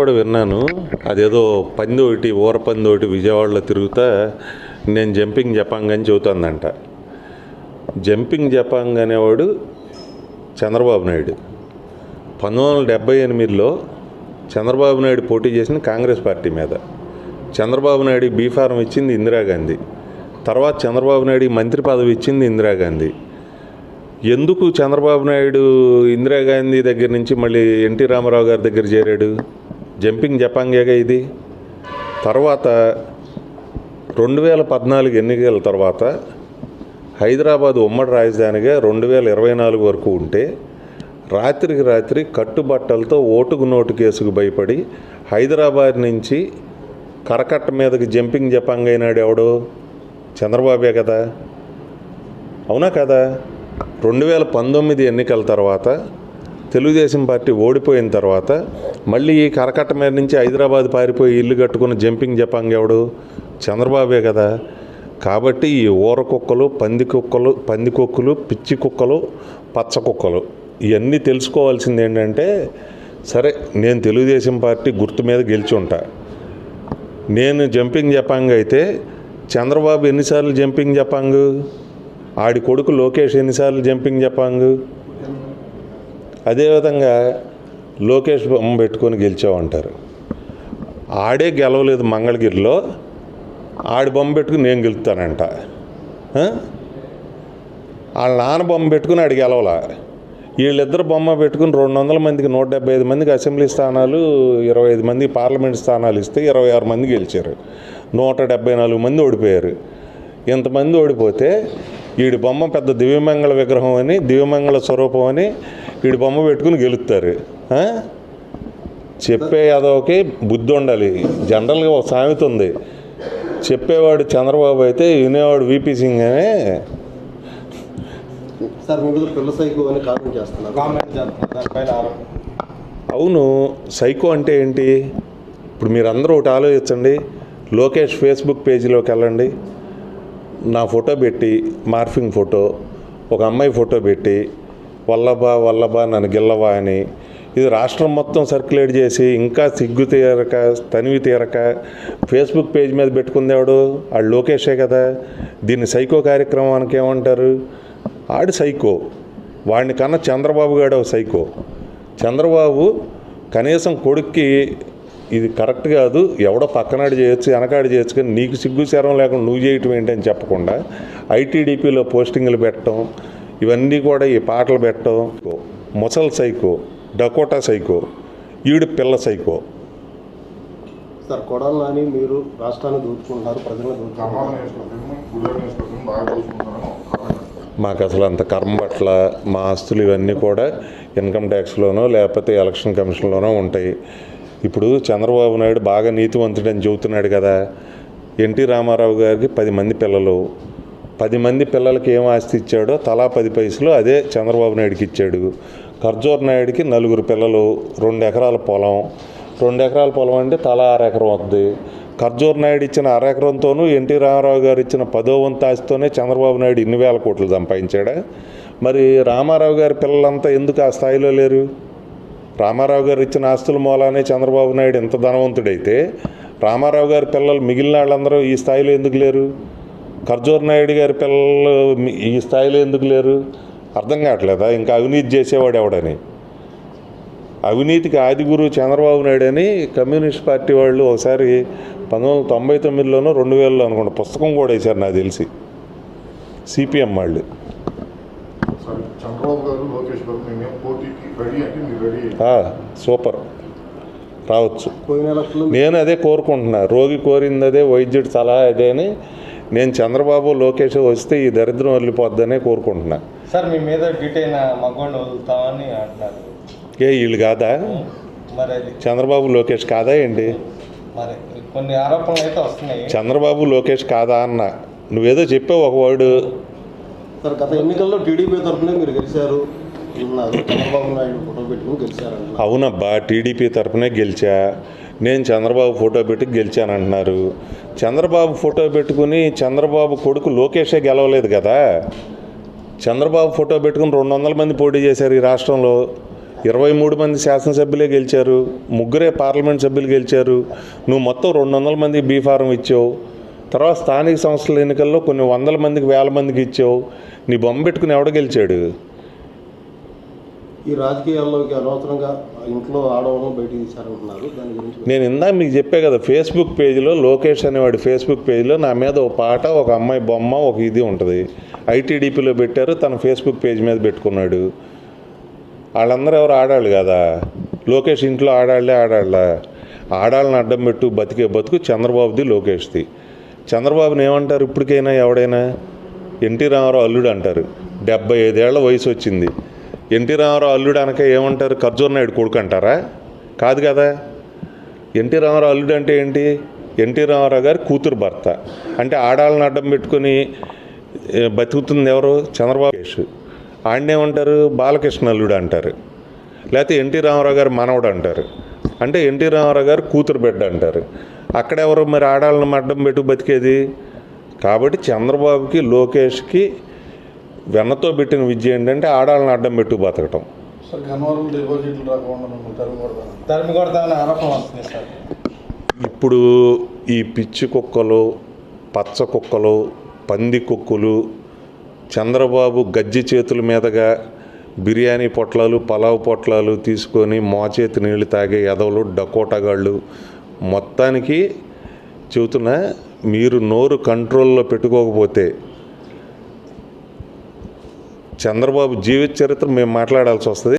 కూడా విన్నాను అదేదో పంది ఒకటి ఊర పంది ఒకటి విజయవాడలో తిరుగుతా నేను జంపింగ్ జపాంగ్ అని చెబుతుందంట. జంపింగ్ జపాంగ్ అనేవాడు చంద్రబాబు నాయుడు. పంతొమ్మిది వందల డెబ్బై ఎనిమిదిలో చంద్రబాబు నాయుడు పోటీ చేసిన కాంగ్రెస్ పార్టీ మీద. చంద్రబాబు నాయుడు బీఫారం ఇచ్చింది ఇందిరాగాంధీ. తర్వాత చంద్రబాబు నాయుడు మంత్రి పదవి ఇచ్చింది ఇందిరాగాంధీ. ఎందుకు చంద్రబాబు నాయుడు ఇందిరాగాంధీ దగ్గర నుంచి మళ్ళీ ఎన్టీ రామారావు గారి దగ్గర చేరాడు? జంపింగ్ జపాంగేగా ఇది. తర్వాత రెండు వేల పద్నాలుగు ఎన్నికల తర్వాత హైదరాబాద్ ఉమ్మడి రాజధానిగా రెండు వేల ఇరవై నాలుగు వరకు ఉంటే రాత్రికి రాత్రి కట్టుబట్టలతో ఓటుకు నోటు కేసుకు భయపడి హైదరాబాద్ నుంచి కరకట్ట మీదకి జంపింగ్ జపాంగ్ అయినాడు ఎవడు? చంద్రబాబే కదా. అవునా కదా? రెండు వేల పంతొమ్మిది ఎన్నికల తర్వాత తెలుగుదేశం పార్టీ ఓడిపోయిన తర్వాత మళ్ళీ ఈ కరకట్ట మీద నుంచి హైదరాబాద్ పారిపోయి ఇల్లు కట్టుకున్న జంపింగ్ జపాంగ్ ఎవడు? చంద్రబాబే కదా. కాబట్టి ఈ ఊర కుక్కలు పంది కుక్కలు పంది కుక్కలు పిచ్చి కుక్కలు పచ్చ కుక్కలు ఇవన్నీ తెలుసుకోవాల్సింది ఏంటంటే సరే నేను తెలుగుదేశం పార్టీ గుర్తు మీద గెలిచి ఉంటా. నేను జంపింగ్ జపాంగ్ అయితే చంద్రబాబు ఎన్నిసార్లు జంపింగ్ జపాంగ్? ఆడి కొడుకు లోకేష్ ఎన్నిసార్లు జంపింగ్ జపాంగ్? అదేవిధంగా లోకేష్ బొమ్మ పెట్టుకొని గెలిచామంటారు ఆడే గెలవలేదు మంగళగిరిలో ఆడి బొమ్మ పెట్టుకుని నేను గెలుస్తానంట వాళ్ళ నాన్న బొమ్మ పెట్టుకుని ఆడి గెలవలా? వీళ్ళిద్దరు బొమ్మ పెట్టుకుని రెండు వందల మందికి నూట డెబ్బై ఐదు మందికి అసెంబ్లీ స్థానాలు ఇరవై ఐదు మంది పార్లమెంట్ స్థానాలు ఇస్తే ఇరవై ఆరు మంది గెలిచారు. నూట డెబ్బై నాలుగు మంది ఓడిపోయారు. ఇంతమంది ఓడిపోతే వీడి బొమ్మ పెద్ద దివ్యమంగళ విగ్రహం అని దివ్యమంగళ స్వరూపం అని వీడి బొమ్మ పెట్టుకుని గెలుస్తారు? చెప్పే యాదవకి బుద్ధి ఉండాలి. జనరల్గా ఒక సామెత ఉంది. చెప్పేవాడు చంద్రబాబు అయితే వినేవాడు వీపీ సింగ్ అనే. అవును సైకో అంటే ఏంటి? ఇప్పుడు మీరు అందరూ ఒకటి ఆలోచించండి. లోకేష్ ఫేస్బుక్ పేజీలోకి వెళ్ళండి. నా ఫోటో పెట్టి మార్ఫింగ్ ఫోటో ఒక అమ్మాయి ఫోటో పెట్టి వల్లభా వల్లభా నన్ను గిల్లవా అని ఇది రాష్ట్రం మొత్తం సర్క్యులేట్ చేసి ఇంకా సిగ్గు తీరక తనివి తీరక ఫేస్బుక్ పేజ్ మీద పెట్టుకుందేవాడు ఆడు లోకేషే కదా. దీన్ని సైకో కార్యక్రమానికి ఏమంటారు? ఆడు సైకో. వాడిని కన్నా చంద్రబాబు గారు సైకో. చంద్రబాబు కనీసం కొడుక్కి ఇది కరెక్ట్ కాదు ఎవడో పక్కనాడు చేయొచ్చు వెనకాడు చేయొచ్చు కానీ నీకు సిగ్గు శరం లేకుండా నువ్వు చేయటం ఏంటని చెప్పకుండా ఐటీడీపీలో పోస్టింగ్లు పెట్టడం ఇవన్నీ కూడా ఈ పాటలు పెట్టడం. ముసల్ సైకో డకోటా సైకో ఈడు పిల్ల సైకో. సార్ కొడాలి నాని మీరు రాష్ట్రాన్ని దోచుకుంటున్నారు ప్రజలను మాకు అసలు అంత కర్మ పట్ల మా ఆస్తులు ఇవన్నీ కూడా ఇన్కమ్ ట్యాక్స్లోనో లేకపోతే ఎలక్షన్ కమిషన్లోనో ఉంటాయి. ఇప్పుడు చంద్రబాబు నాయుడు బాగా నీతివంతుడని చెబుతున్నాడు కదా. ఎన్టీ రామారావు గారికి పది మంది పిల్లలు. పది మంది పిల్లలకి ఏం ఆస్తి ఇచ్చాడో తలా పది పైసలు అదే చంద్రబాబు నాయుడుకి ఇచ్చాడు. ఖర్జూర్ నాయుడికి నలుగురు పిల్లలు రెండు ఎకరాల పొలం. రెండు ఎకరాల పొలం అంటే తలా అర ఎకరం వస్తుంది ఖర్జూర్ నాయుడు ఇచ్చిన అరెకరంతోనూ ఎన్టీ రామారావు గారు ఇచ్చిన పదో వంతు ఆస్తితోనే చంద్రబాబు నాయుడు ఇన్ని వేల కోట్లు సంపాదించాడా? మరి రామారావు గారి పిల్లలంతా ఎందుకు ఆ స్థాయిలో లేరు? రామారావు గారు ఇచ్చిన ఆస్తుల మూలానే చంద్రబాబు నాయుడు ఇంత ధనవంతుడైతే రామారావు గారి పిల్లలు మిగిలిన వాళ్ళందరూ ఈ స్థాయిలో ఎందుకు లేరు? ఖర్జూర్ నాయుడు గారి పిల్లలు ఈ స్థాయిలో ఎందుకు లేరు? అర్థం కావట్లేదా? ఇంకా అవినీతి చేసేవాడు ఎవడని? అవినీతికి ఆది చంద్రబాబు నాయుడు అని కమ్యూనిస్ట్ పార్టీ వాళ్ళు ఒకసారి పంతొమ్మిది వందల తొంభై తొమ్మిదిలోనూ రెండు వేలలో అనుకుంటా పుస్తకం కూడా వేశారు నాకు తెలిసి. సిపిఎం వాళ్ళు. చంద్రబాబు గారు లోకేష్ గారు మేము పోటీకి రెడీ అంటే మీరు రెడీ ఆ, సూపర్. రావచ్చు. నేను అదే కోరుకుంటున్నా. రోగి కోరింది అదే వైద్యుడి సలహా అదే అని నేను చంద్రబాబు లోకేష్ వస్తే ఈ దరిద్రం వెళ్ళిపోద్దనే కోరుకుంటున్నా. సార్ మీ మీద డీటెయిన్ మగ్గోండి వదులుతామని అంటున్నారు. ఏ వీళ్ళు కాదా? మరి అది. చంద్రబాబు లోకేష్ కాదా ఏంటి? మరి కొన్ని ఆరోపణలు అయితే వస్తున్నాయి. చంద్రబాబు లోకేష్ కాదా అన్న. నువ్వేదో చెప్పావు ఒక వర్డ్. సార్ గత ఎన్నికల్లో టీడీపీ తరఫునే మీరు గెలిచారు. చంద్రబాబు నాయుడు ఫోటో పెట్టుకుని అవునబ్బా టీడీపీ తరఫునే గెలిచా. నేను చంద్రబాబు ఫోటో పెట్టి గెలిచానంటున్నారు. చంద్రబాబు ఫోటో పెట్టుకుని చంద్రబాబు కొడుకు లోకేషే గెలవలేదు కదా. చంద్రబాబు ఫోటో పెట్టుకుని రెండు వందల మంది పోటీ చేశారు ఈ రాష్ట్రంలో. ఇరవై మూడు మంది శాసనసభ్యులే గెలిచారు. ముగ్గురే పార్లమెంట్ సభ్యులు గెలిచారు. నువ్వు మొత్తం రెండు వందల మంది బీఫారం ఇచ్చావు. తర్వాత స్థానిక సంస్థల ఎన్నికల్లో కొన్ని వందల మందికి వేల మందికి ఇచ్చావు. నీ బొమ్మ పెట్టుకుని ఎవడ గెలిచాడు? ఈ రాజకీయాల్లోకి అనవసరంగా ఇంట్లో ఆడవాళ్ళను బయటికి దాని గురించి నేను ఇందాక మీకు చెప్పే కదా ఫేస్బుక్ పేజీలో లోకేష్ అనేవాడి ఫేస్బుక్ పేజీలో నా మీద ఒక పాట ఒక అమ్మాయి బొమ్మ ఒక ఇది ఉంటుంది. ఐటీడీపీలో పెట్టారు తన ఫేస్బుక్ పేజ్ మీద పెట్టుకున్నాడు. వాళ్ళందరూ ఎవరు ఆడాళ్ళు కదా? లోకేష్ ఇంట్లో ఆడాళ్ళే ఆడాళ్ళ. ఆడాళ్ళని అడ్డం పెట్టు బతికే బతుకు చంద్రబాబుది లోకేష్ది. చంద్రబాబుని ఏమంటారు ఇప్పటికైనా ఎవడైనా? ఎన్టీ రామారావు అల్లుడు అంటారు. డెబ్బై ఐదేళ్ళ వయసు వచ్చింది. ఎన్టీ రామారావు అల్లుడు అనక ఏమంటారు? ఖర్జూర్ నాయుడు కొడుకు అంటారా? కాదు కదా. ఎన్టీ రామారావు అల్లుడు అంటే ఏంటి? ఎన్టీ రామారావు గారి కూతురు భర్త. అంటే ఆడాళ్ళని అడ్డం పెట్టుకొని బతుకుతుంది ఎవరు? చంద్రబాబు నాయుడు. ఆడనేమంటారు బాలకృష్ణ అల్లుడు అంటారు. లేకపోతే ఎన్టీ రామారావు గారు మనవడు అంటారు. అంటే ఎన్టీ రామారావు గారు కూతురు బిడ్డ అంటారు. అక్కడ ఎవరు మరి ఆడాళ్ళని అడ్డం పెట్టు బతికేది? కాబట్టి చంద్రబాబుకి లోకేష్కి వెన్నతో పెట్టిన విద్య ఏంటంటే ఆడాళ్ళని అడ్డం పెట్టు బతకటం. ఇప్పుడు ఈ పిచ్చి కుక్కలు పచ్చ కుక్కలు పంది కుక్కలు చంద్రబాబు గజ్జి చేతుల మీదుగా బిర్యానీ పొట్లాలు పలావ్ పొట్లాలు తీసుకొని మోచేతి నీళ్ళు తాగే ఎదవలు డకోటగాళ్ళు మొత్తానికి చెబుతున్నా మీరు నోరు కంట్రోల్లో పెట్టుకోకపోతే చంద్రబాబు జీవిత చరిత్ర మేము మాట్లాడాల్సి వస్తుంది.